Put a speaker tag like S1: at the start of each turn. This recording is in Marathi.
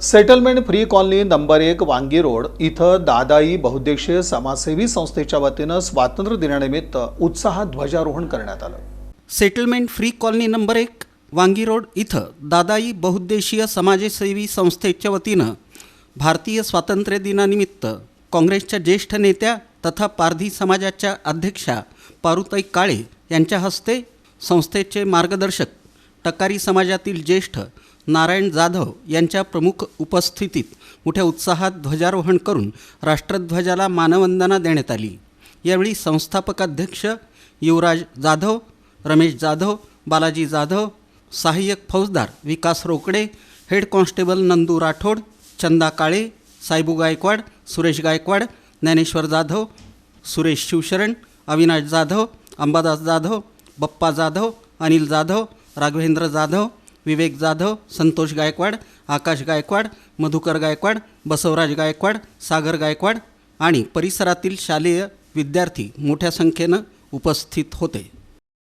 S1: सेटलमेंट फ्री कॉलनी नंबर एक वांगी रोड इथं दादाई बहुद्देशीय समाजसेवी संस्थेच्या वतीनं स्वातंत्र्य दिनानिमित्त उत्साहात ध्वजारोहण करण्यात आलं.
S2: सेटलमेंट फ्री कॉलनी नंबर एक वांगी रोड इथं दादाई बहुद्देशीय समाजसेवी संस्थेच्या वतीनं भारतीय स्वातंत्र्य दिनानिमित्त काँग्रेसच्या ज्येष्ठ नेत्या तथा पारधी समाजाच्या अध्यक्षा पारुताई काळे यांच्या हस्ते संस्थेचे मार्गदर्शक टकारी समाजातील ज्येष्ठ नारायण जाधव यांच्या प्रमुख उपस्थितीत मोठ्या उत्साहात ध्वजारोहण करून राष्ट्रध्वजाला मानवंदना देण्यात आली. यावेळी संस्थापकाध्यक्ष युवराज जाधव रमेश जाधव बालाजी जाधव सहाय्यक फौजदार विकास रोकडे हेड कॉन्स्टेबल नंदू राठोड चंदा काळे सायबू गायकवाड सुरेश गायकवाड ज्ञानेश्वर जाधव सुरेश शिवशरण अविनाश जाधव अंबादास जाधव बप्पा जाधव अनिल जाधव राघवेंद्र जाधव विवेक जाधव संतोष गायकवाड आकाश गायकवाड मधुकर गायकवाड बसवराज गायकवाड सागर गायकवाड आणि परिसरातील शालेय विद्यार्थी मोठ्या संख्येनं उपस्थित होते.